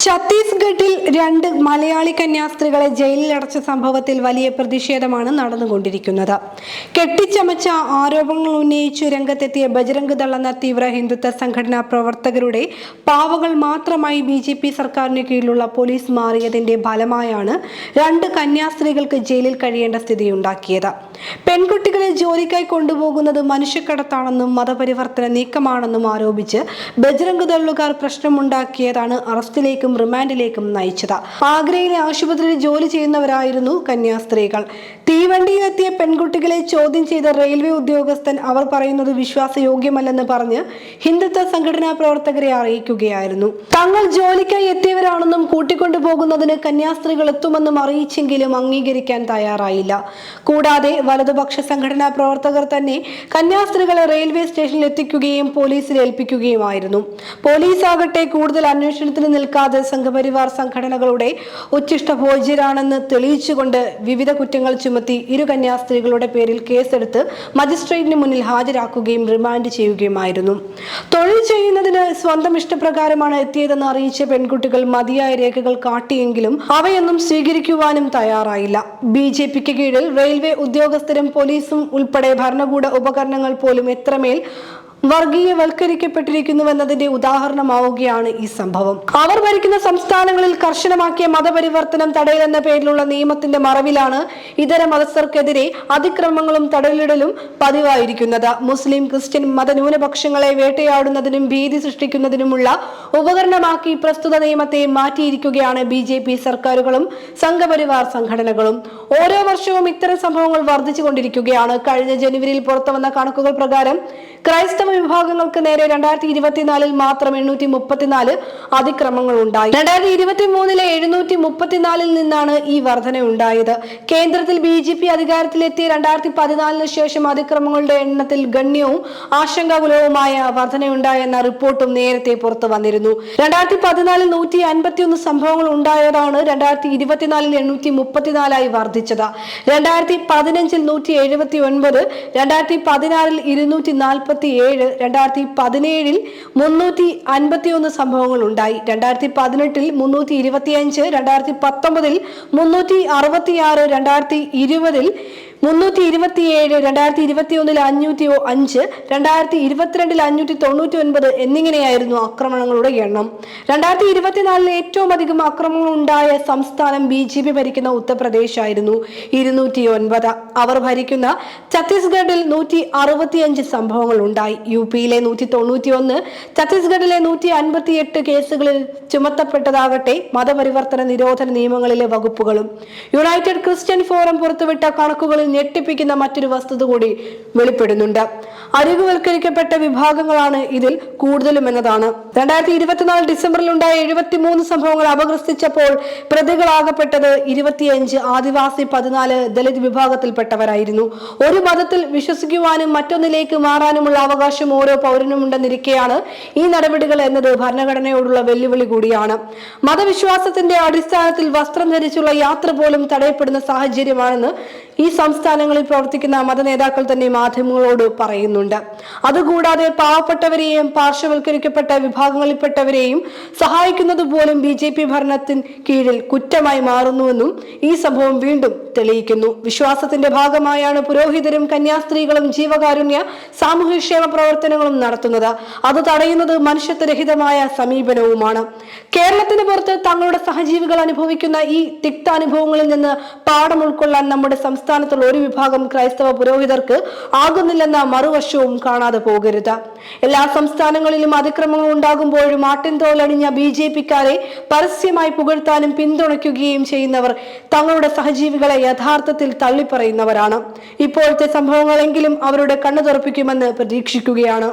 ഛത്തീസ്ഗഡിൽ രണ്ട് മലയാളി കന്യാസ്ത്രീകളെ ജയിലിൽ അടച്ച സംഭവത്തിൽ വലിയ പ്രതിഷേധമാണ് നടന്നുകൊണ്ടിരിക്കുന്നത്. കെട്ടിച്ചമച്ച ആരോപണങ്ങൾ ഉന്നയിച്ചു രംഗത്തെത്തിയ ബജരംഗ് ദൾ എന്ന തീവ്ര ഹിന്ദുത്വ സംഘടനാ പ്രവർത്തകരുടെ പാവകൾ മാത്രമായി ബി ജെ പി സർക്കാരിന് കീഴിലുള്ള പോലീസ് മാറിയതിന്റെ ഫലമായാണ് രണ്ട് കന്യാസ്ത്രീകൾക്ക് ജയിലിൽ കഴിയേണ്ട സ്ഥിതിയുണ്ടാക്കിയത്. പെൺകുട്ടികളെ ജോലിക്കായി കൊണ്ടുപോകുന്നത് മനുഷ്യക്കടത്താണെന്നും മതപരിവർത്തന നീക്കമാണെന്നും ആരോപിച്ച് ബജ്രംഗ് ദള്ളുകാർ പ്രശ്നമുണ്ടാക്കിയതാണ് അറസ്റ്റിലേക്കും റിമാൻഡിലേക്കും നയിച്ചത്. ആഗ്രയിലെ ആശുപത്രിയിൽ ജോലി ചെയ്യുന്നവരായിരുന്നു കന്യാസ്ത്രീകൾ. തീവണ്ടിയിലെത്തിയ പെൺകുട്ടികളെ ചോദ്യം ചെയ്ത റെയിൽവേ ഉദ്യോഗസ്ഥൻ അവർ പറയുന്നത് വിശ്വാസയോഗ്യമല്ലെന്ന് പറഞ്ഞ് ഹിന്ദുത്വ സംഘടനാ പ്രവർത്തകരെ അറിയിക്കുകയായിരുന്നു. തങ്ങൾ ജോലിക്കായി എത്തിയവരാണെന്നും കൂട്ടിക്കൊണ്ടുപോകുന്നതിന് കന്യാസ്ത്രീകൾ എത്തുമെന്നും അറിയിച്ചെങ്കിലും അംഗീകരിക്കാൻ തയ്യാറായില്ല. കൂടാതെ വലതുപക്ഷ സംഘടനാ പ്രവർത്തകർ തന്നെ കന്യാസ്ത്രീകളെ റെയിൽവേ സ്റ്റേഷനിൽ എത്തിക്കുകയും പോലീസിൽ ഏൽപ്പിക്കുകയുമായിരുന്നു. പോലീസ് ആകട്ടെ കൂടുതൽ അന്വേഷണത്തിന് നിൽക്കാതെ സംഘപരിവാർ സംഘടനകളുടെ ഉച്ഛിഷ്ട ഭോജ്യരാണെന്ന് തെളിയിച്ചുകൊണ്ട് വിവിധ കുറ്റങ്ങൾ ചുമത്തി ഇരു കന്യാസ്ത്രീകളുടെ പേരിൽ കേസെടുത്ത് മജിസ്ട്രേറ്റിന് മുന്നിൽ ഹാജരാക്കുകയും റിമാൻഡ് ചെയ്യുകയുമായിരുന്നു. തൊഴിൽ ചെയ്യുന്നതിന് സ്വന്തം ഇഷ്ടപ്രകാരമാണ് എത്തിയതെന്ന് അറിയിച്ച പെൺകുട്ടികൾ മതിയായ രേഖകൾ കാട്ടിയെങ്കിലും അവയൊന്നും സ്വീകരിക്കുവാനും തയ്യാറായില്ല. ബി ജെ പിക്ക് കീഴിൽ റെയിൽവേ ഉദ്യോഗസ്ഥരും പോലീസും ഉൾപ്പെടെ ഭരണകൂട ഉപകരണങ്ങൾ പോലും എത്രമേൽ വർഗീയവൽക്കരിക്കപ്പെട്ടിരിക്കുന്നുവെന്നതിന്റെ ഉദാഹരണമാവുകയാണ് ഈ സംഭവം. അവർ ഭരിക്കുന്ന സംസ്ഥാനങ്ങളിൽ കർശനമാക്കിയ മതപരിവർത്തനം തടയലെന്ന പേരിലുള്ള നിയമത്തിന്റെ മറവിലാണ് ഇതര മതസ്ഥർക്കെതിരെ അതിക്രമങ്ങളും തടയലിടലും പതിവായിരിക്കുന്നത്. മുസ്ലിം ക്രിസ്ത്യൻ മതന്യൂനപക്ഷങ്ങളെ വേട്ടയാടുന്നതിനും ഭീതി സൃഷ്ടിക്കുന്നതിനുമുള്ള ഉപകരണമാക്കി പ്രസ്തുത നിയമത്തെ മാറ്റിയിരിക്കുകയാണ് ബി ജെ പി സർക്കാരുകളും സംഘപരിവാർ സംഘടനകളും. ഓരോ വർഷവും ഇത്തരം സംഭവങ്ങൾ വർദ്ധിച്ചുകൊണ്ടിരിക്കുകയാണ്. കഴിഞ്ഞ ജനുവരിയിൽ പുറത്തുവന്ന കണക്കുകൾ പ്രകാരം ക്രൈസ്തവ വിഭാഗങ്ങൾക്ക് നേരെ രണ്ടായിരത്തി ഇരുപത്തിനാലിൽ മാത്രം എണ്ണൂറ്റി മുപ്പത്തിനാല് അതിക്രമങ്ങൾ ഉണ്ടായി. രണ്ടായിരത്തി ഇരുപത്തി മൂന്നിലെ എഴുന്നൂറ്റി മുപ്പത്തിനാലിൽ നിന്നാണ് ഈ വർധന ഉണ്ടായത്. കേന്ദ്രത്തിൽ ബി ജെ പി അധികാരത്തിലെത്തിയ രണ്ടായിരത്തി പതിനാലിന് ശേഷം അതിക്രമങ്ങളുടെ എണ്ണത്തിൽ ഗണ്യവും ആശങ്കാകുലവുമായ വർധനയുണ്ടായെന്ന റിപ്പോർട്ടും നേരത്തെ പുറത്തു വന്നിരുന്നു. രണ്ടായിരത്തി പതിനാലിൽ നൂറ്റി അൻപത്തിയൊന്ന് സംഭവങ്ങൾ ഉണ്ടായതാണ് രണ്ടായിരത്തി ഇരുപത്തിനാലിൽ എണ്ണൂറ്റി മുപ്പത്തിനാലായി വർദ്ധിച്ചത് രണ്ടായിരത്തി പതിനഞ്ചിൽ നൂറ്റി എഴുപത്തി ഒൻപത് രണ്ടായിരത്തി പതിനാറിൽ ഇരുന്നൂറ്റി നാൽപ്പത്തി ഏഴ് രണ്ടായിരത്തി പതിനേഴിൽ മുന്നൂറ്റി അൻപത്തി ഒന്ന് സംഭവങ്ങൾ ഉണ്ടായി രണ്ടായിരത്തി പതിനെട്ടിൽ മുന്നൂറ്റി ഇരുപത്തിയഞ്ച് രണ്ടായിരത്തി പത്തൊമ്പതിൽ മുന്നൂറ്റി അറുപത്തിയാറ് രണ്ടായിരത്തി ഇരുപതിൽ മുന്നൂറ്റി ഇരുപത്തിയേഴ് രണ്ടായിരത്തി ഇരുപത്തി ഒന്നിൽ അഞ്ഞൂറ്റി അഞ്ച് രണ്ടായിരത്തി ഇരുപത്തിരണ്ടിൽ അഞ്ഞൂറ്റി തൊണ്ണൂറ്റി ഒൻപത് എന്നിങ്ങനെയായിരുന്നു ആക്രമണങ്ങളുടെ എണ്ണം. രണ്ടായിരത്തി ഇരുപത്തിനാലിൽ ഏറ്റവും അധികം ആക്രമണങ്ങൾ ഉണ്ടായ സംസ്ഥാനം ബി ജെ പി ഭരിക്കുന്ന ഉത്തർപ്രദേശ് ആയിരുന്നു ഇരുന്നൂറ്റി ഒൻപത് അവർ ഭരിക്കുന്ന ഛത്തീസ്ഗഡിൽ നൂറ്റി അറുപത്തിയഞ്ച് സംഭവങ്ങൾ ഉണ്ടായി യു പിയിലെ നൂറ്റി തൊണ്ണൂറ്റി ഒന്ന് ഛത്തീസ്ഗഡിലെ നൂറ്റി അൻപത്തി എട്ട് കേസുകളിൽ ചുമത്തപ്പെട്ടതാകട്ടെ മതപരിവർത്തന നിരോധന നിയമങ്ങളിലെ വകുപ്പുകളും. യുണൈറ്റഡ് ക്രിസ്ത്യൻ ഫോറം പുറത്തുവിട്ട കണക്കുകളിൽ ഞെട്ടിപ്പിക്കുന്ന മറ്റൊരു വസ്തുത കൂടി വെളിപ്പെടുന്നുണ്ട്. അരികുവൽക്കരിക്കപ്പെട്ട വിഭാഗങ്ങളാണ് ഇതിൽ കൂടുതലും എന്നതാണ്. രണ്ടായിരത്തി ഇരുപത്തിനാല് ഡിസംബറിൽ ഉണ്ടായ എഴുപത്തിമൂന്ന് സംഭവങ്ങൾ അപഗ്രസിച്ചപ്പോൾ പ്രതികളാകപ്പെട്ടത് ഇരുപത്തിയഞ്ച് ആദിവാസി പതിനാല് ദലിത് വിഭാഗത്തിൽപ്പെട്ടവരായിരുന്നു. ഒരു മതത്തിൽ വിശ്വസിക്കുവാനും മറ്റൊന്നിലേക്ക് മാറാനുമുള്ള അവകാശം ഓരോ പൗരനുമുണ്ടെന്നിരിക്കെയാണ് ഈ നടപടികൾ എന്നത് ഭരണഘടനയോടുള്ള വെല്ലുവിളി കൂടിയാണ്. മതവിശ്വാസത്തിന്റെ അടിസ്ഥാനത്തിൽ വസ്ത്രം ധരിച്ചുള്ള യാത്ര പോലും തടയപ്പെടുന്ന സാഹചര്യമാണെന്ന് ഈ സംസ്ഥാനങ്ങളിൽ പ്രവർത്തിക്കുന്ന മതനേതാക്കൾ തന്നെ മാധ്യമങ്ങളോട് പറയുന്നുണ്ട്. അതുകൂടാതെ പാവപ്പെട്ടവരെയും പാർശ്വവൽക്കരിക്കപ്പെട്ട വിഭാഗങ്ങളിൽപ്പെട്ടവരെയും സഹായിക്കുന്നത് പോലും ബി ജെ പി ഭരണത്തിന് കീഴിൽ കുറ്റമായി മാറുന്നുവെന്നും ഈ സംഭവം വീണ്ടും തെളിയിക്കുന്നു. വിശ്വാസത്തിന്റെ ഭാഗമായാണ് പുരോഹിതരും കന്യാസ്ത്രീകളും ജീവകാരുണ്യ സാമൂഹ്യക്ഷേമ പ്രവർത്തനങ്ങളും നടത്തുന്നത്. അത് തടയുന്നത് മനുഷ്യത്വരഹിതമായ സമീപനവുമാണ്. കേരളത്തിന് പുറത്ത് തങ്ങളുടെ സഹജീവികൾ അനുഭവിക്കുന്ന ഈ തിക്താനുഭവങ്ങളിൽ നിന്ന് പാഠം ഉൾക്കൊള്ളാൻ നമ്മുടെ സംസ്ഥാനത്തുള്ള ഒരു വിഭാഗം ക്രൈസ്തവ പുരോഹിതർക്ക് ആകുന്നില്ലെന്ന മറുവശവും കാണാതെ പോകരുത്. എല്ലാ സംസ്ഥാനങ്ങളിലും അതിക്രമങ്ങൾ ഉണ്ടാകുമ്പോഴും ആട്ടിൻ തോലണിഞ്ഞ ബി ജെ പിക്കാരെ പരസ്യമായി പുകഴ്ത്താനും പിന്തുണയ്ക്കുകയും ചെയ്യുന്നവർ തങ്ങളുടെ സഹജീവികളെ യഥാർത്ഥത്തിൽ തള്ളിപ്പറയുന്നവരാണ്. ഇപ്പോഴത്തെ സംഭവങ്ങളെങ്കിലും അവരുടെ കണ്ണു തുറപ്പിക്കുമെന്ന് പ്രതീക്ഷിക്കുകയാണ്.